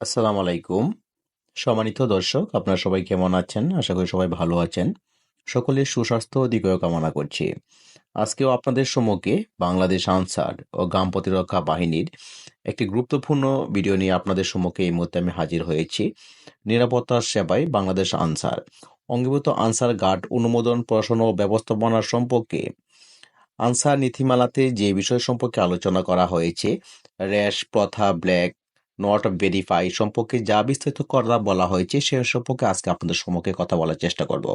আসসালামু আলাইকুম। সম্মানিত দর্শক, আপনারা সবাই কেমন আছেন? আশা করি সবাই ভালো আছেন। সকলের সুস্বাস্থ্য ও দীর্ঘায়ু কামনা করছি। আজকেও আপনাদের সম্মুখে বাংলাদেশ আনসার ও গ্রাম প্রতিরক্ষা বাহিনীর একটি গুরুত্বপূর্ণ ভিডিও নিয়ে আপনাদের সম্মুখে এই মুহূর্তে আমি হাজির হয়েছি। নিরাপত্তার সেবায় বাংলাদেশ আনসার। অঙ্গীভূত আনসার গার্ড অনুমোদন পড়াশোনা ও ব্যবস্থাপনা সম্পর্কে আনসার নীতিমালাতে যে বিষয় সম্পর্কে আলোচনা করা হয়েছে, র্যাশ, প্রথা, ব্ল্যাক নট ভেরিফাই সম্পর্কে যা বিস্তারিত কথা বলা হয়েছে সে সম্পর্কে আজকে আপনাদের সম্মুখে কথা বলার চেষ্টা করব।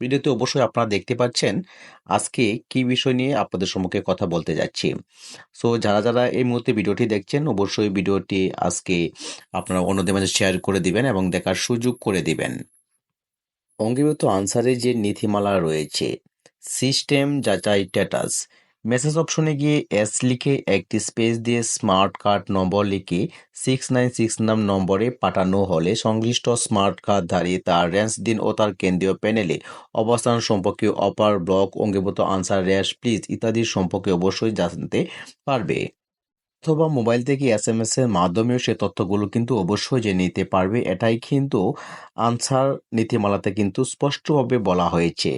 ভিডিওতে অবশ্যই আপনারা দেখতে পাচ্ছেন আজকে কি বিষয় নিয়ে আপনাদের সম্মুখে কথা বলতে যাচ্ছি। সো যারা যারা এই মুহূর্তে ভিডিওটি দেখছেন, অবশ্যই ভিডিওটি আজকে আপনারা অন্যদের মাঝে শেয়ার করে দিবেন এবং দেখার সুযোগ করে দিবেন। অঙ্গীভূত আনসারে যে নীতিমালা রয়েছে সিস্টেম যাচাই স্ট্যাটাস মেসেজ অপশনে গিয়ে এস লিখে একটি স্পেস দিয়ে স্মার্ট কার্ড নম্বর লিখে সিক্স নাইন সিক্স নাম নম্বরে পাঠানো হলে সংশ্লিষ্ট স্মার্ট কার্ড ধারী তার রেঞ্জ দিন ও তার কেন্দ্রীয় প্যানেলে অবস্থান সম্পর্কে অপার ব্লক অঙ্গীভূত আনসার র্যাশ প্লিজ ইত্যাদি সম্পর্কে অবশ্যই জানতে পারবে। অথবা মোবাইল থেকে এস এম এস এর মাধ্যমেও সে তথ্যগুলো কিন্তু অবশ্যই যে নিতে পারবে, এটাই কিন্তু আনসার নীতিমালাতে কিন্তু স্পষ্টভাবে বলা হয়েছে।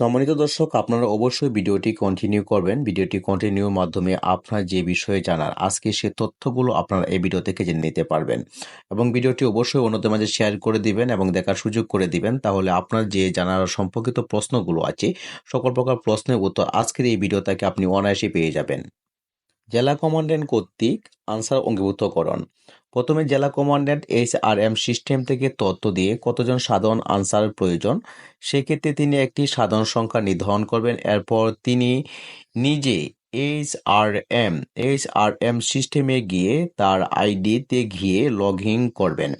সম্মানিত দর্শক, আপনারা অবশ্যই ভিডিওটি কন্টিনিউ করবেন। ভিডিওটি কন্টিনিউর মাধ্যমে আপনার যে বিষয়ে জানার আজকে সে তথ্যগুলো আপনারা এই ভিডিও থেকে জেনে নিতে পারবেন এবং ভিডিওটি অবশ্যই অন্যদের মাঝে শেয়ার করে দিবেন এবং দেখার সুযোগ করে দিবেন। তাহলে আপনার যে জানার সম্পর্কিত প্রশ্নগুলো আছে, সকল প্রকার প্রশ্নের উত্তর আজকের এই ভিডিও থেকে আপনি অনায়াসে পেয়ে যাবেন। জেলা কমান্ড্যান্ট কর্তৃক আনসার অঙ্গীভূতকরণ। প্রথমে জেলা commandant H R M system থেকে তথ্য দিয়ে কতজন সাধারণ আনসার প্রয়োজন, সেক্ষেত্রে তিনি একটি সাধারণ সংখ্যা নির্ধারণ করবেন। এরপর তিনি নিজে H R M H R M সিস্টেমে গিয়ে তার আইডিতে গিয়ে লগ ইন করবেন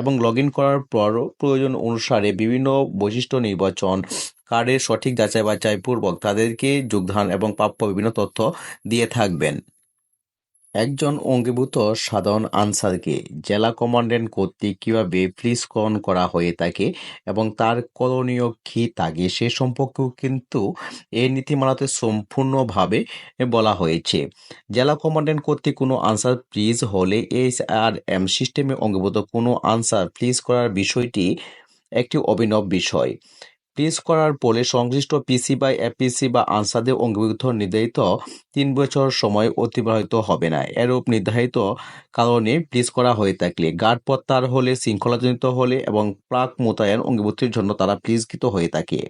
এবং লগ ইন করার পর প্রয়োজন অনুসারে বিভিন্ন বৈশিষ্ট্য নির্বাচন কার্ডের সঠিক যাচাই বাছাই পূর্বক তাদেরকে যোগদান এবং প্রাপ্য বিভিন্ন তথ্য দিয়ে থাকবেন। একজন অঙ্গীভূত সাধারণ আনসারকে জেলা কমান্ড্যান্ট কর্তৃক কীভাবে ফ্রিস্করণ করা হয়ে থাকে এবং তার করণীয় কী থাকে সে সম্পর্কেও কিন্তু এই নীতিমালাতে সম্পূর্ণভাবে বলা হয়েছে। জেলা কমান্ড্যান্ট কর্তৃক কোনো আনসার ফ্রিজ হলে এইচ আর এম সিস্টেমে অঙ্গীভূত কোনো আনসার ফ্রিজ করার বিষয়টি একটি অভিনব বিষয়। ফ্রিজ করার ফলে সংশ্লিষ্ট পিসি বা এপিসি বা আনসারদের অঙ্গীভূত নির্ধারিত তিন বছর সময় অতিবাহিত হবে না। এরূপ নির্ধারিত কারণে ফ্রিজ করা হয়ে থাকলে গার্ড প্রত্যাহার হলে, শৃঙ্খলাজনিত হলে এবং প্রাক মোতায়েন অঙ্গীভূতির জন্য তারা ফ্রিজকৃত হয়ে থাকে।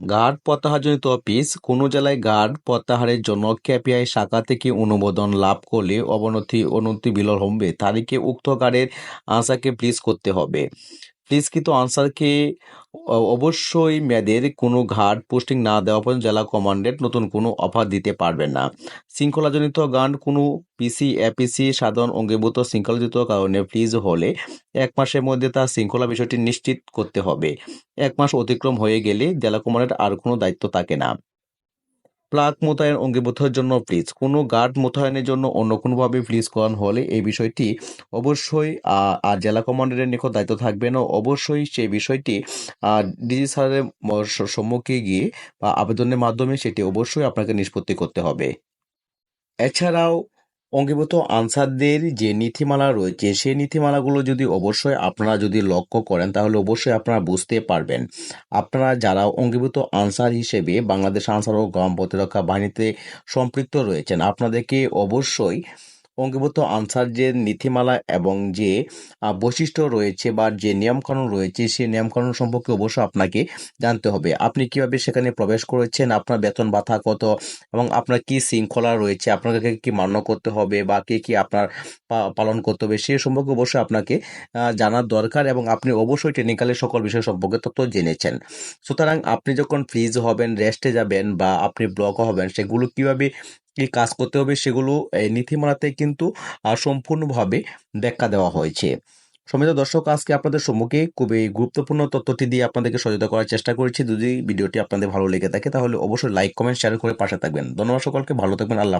গার্ড প্রত্যাহারজনিত অফিস কোনো জেলায় গার্ড প্রত্যাহারের জন্য ক্যাপিআই শাখা থেকে অনুমোদন লাভ করলে অবনতি, অনতি বিলম্বে তারিখে উক্ত গার্ডের আশাকে ফ্রিজ করতে হবে। ফ্রিজকৃত আনসারকে অবশ্যই মেয়াদের কোনো ঘাট পোস্টিং না দেওয়া পর্যন্ত জেলা কমান্ডেন্ট নতুন কোনো অফার দিতে পারবেন না। শৃঙ্খলাজনিত গান কোনো পিসি এপিসি সাধারণ অঙ্গীভূত শৃঙ্খলাজনিত কারণে ফ্রিজ হলে এক মাসের মধ্যে তার শৃঙ্খলা বিষয়টি নিশ্চিত করতে হবে। এক মাস অতিক্রম হয়ে গেলে জেলা কমান্ডেন্ট আর কোনো দায়িত্ব থাকে না। প্লাগ মোতায়েন অঙ্গীভূতের জন্য প্লিজ কোনো গার্ড মোতায়েনের জন্য অন্য কোনোভাবে প্লিজ করানো হলে এই বিষয়টি অবশ্যই আর জেলা কমান্ডারের নিকট দায়িত্ব থাকবে না। অবশ্যই সেই বিষয়টি ডিজি স্যারের সম্মুখে গিয়ে বা আবেদনের মাধ্যমে সেটি অবশ্যই আপনাকে নিষ্পত্তি করতে হবে। এছাড়াও অঙ্গীভূত আনসারদের যে নীতিমালা রয়েছে, সেই নীতিমালাগুলো যদি অবশ্যই আপনারা যদি লক্ষ্য করেন, তাহলে অবশ্যই আপনারা বুঝতে পারবেন। আপনারা যারা অঙ্গীভূত আনসার হিসেবে বাংলাদেশ আনসার ও গ্রাম প্রতিরক্ষা বাহিনীতে সম্পৃক্ত রয়েছেন, আপনাদেরকে অবশ্যই অঙ্গীভূত আনসার যে নীতিমালা এবং যে বৈশিষ্ট্য রয়েছে বা যে নিয়মকানুন রয়েছে, সেই নিয়মকানুন সম্পর্কে অবশ্যই আপনাকে জানতে হবে। আপনি কীভাবে সেখানে প্রবেশ করেছেন? আপনার বেতন ভাতা কত? এবং আপনার কি শৃঙ্খলা রয়েছে? আপনাকে কি মান্য করতে হবে বা কে কি আপনার পালন করতে হবে? সে সম্পর্কে অবশ্যই আপনাকে জানার দরকার এবং আপনি অবশ্যই টেকনিক্যালি সকল বিষয় সম্পর্কে তথ্য জেনেছেন। সুতরাং আপনি যখন ফ্রিজ হবেন রেস্টে যাবেন বা আপনি ব্লক হবেন, সেগুলো কীভাবে কি কাজ করতে হবে সেগুলো এই নীতিমালাতে কিন্তু সম্পূর্ণভাবে ব্যাখ্যা দেওয়া হয়েছে। সমিত দর্শক, আজকে আপনাদের সম্মুখে খুবই গুরুত্বপূর্ণ তথ্যটি দিয়ে আপনাদেরকে সচেতন করার চেষ্টা করেছি। যদি ভিডিওটি আপনাদের ভালো লেগে থাকে, তাহলে অবশ্যই লাইক কমেন্ট শেয়ার করে পাশে থাকবেন। ধন্যবাদ সকলকে, ভালো থাকবেন, আল্লাহ